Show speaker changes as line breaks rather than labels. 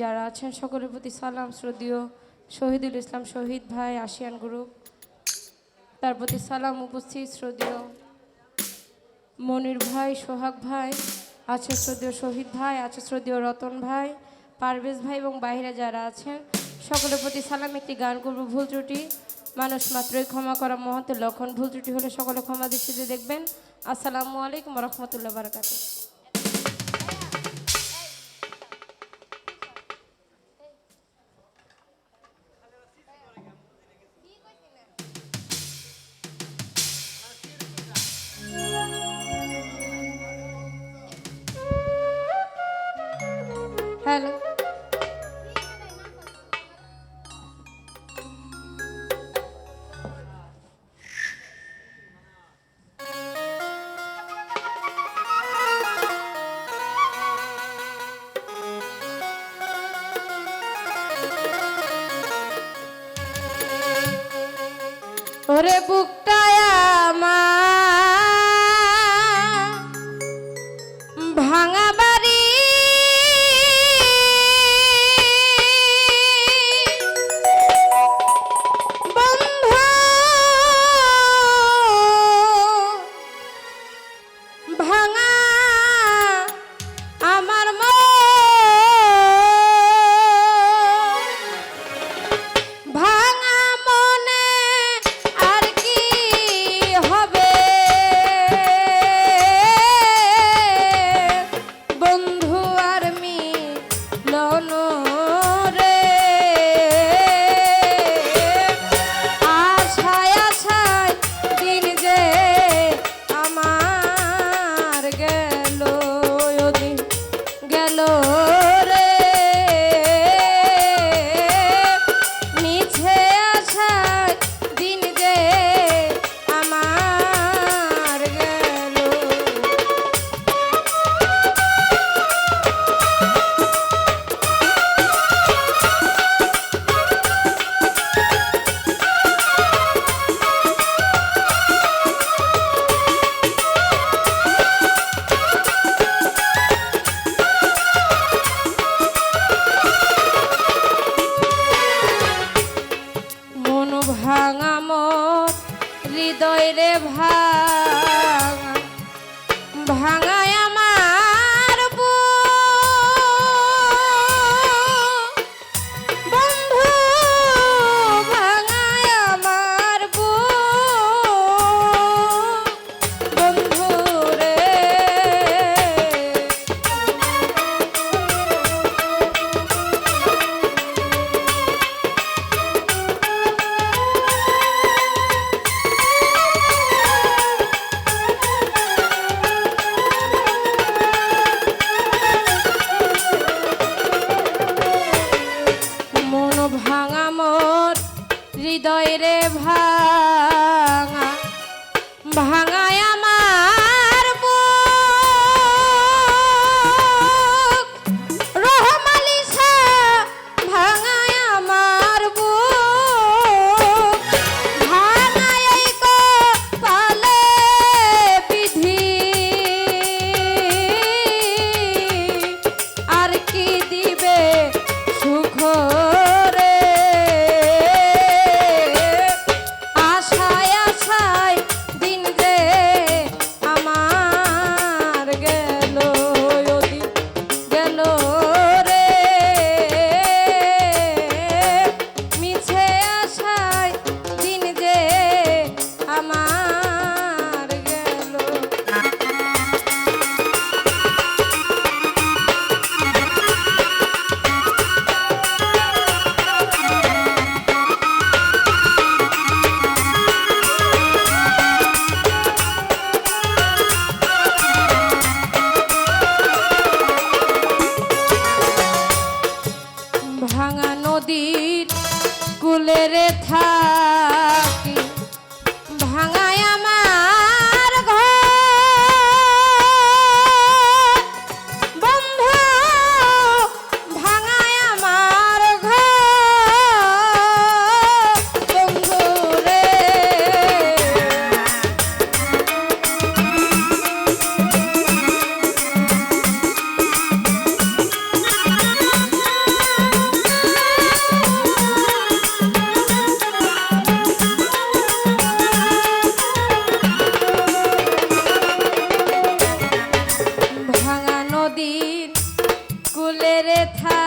যারা আছেন সকলের প্রতি সালাম, শ্রদ্ধীয় শহীদুল ইসলাম শহীদ ভাই, আসিয়ান গ্রুপ। তার প্রতি সালাম, উপস্থিত শ্রদ্ধীয় মনির ভাই, সোহাগ ভাই, আছে শ্রদ্ধীয় শহীদ ভাই, আছে শ্রদ্ধীয় রতন ভাই, পারভেজ ভাই এবং বাইরে যারা আছেন, সকলের প্রতি সালাম, একটি গান করব ভুল ত্রুটি। মানুষ মাত্রই ক্ষমা করা মহতের লক্ষণ, ভুল ত্রুটি হলে সকলে ক্ষমা দৃষ্টিতে দেখবেন। আসসালামু আলাইকুম রহমতুল্লাহ বারকাতুহ। হ্যালো ওরে বুকটায় আমার No, no হৃদয় রে ভাঙা ভাঙায় হৃদয় রে ভাঙা কুলের কুলের থা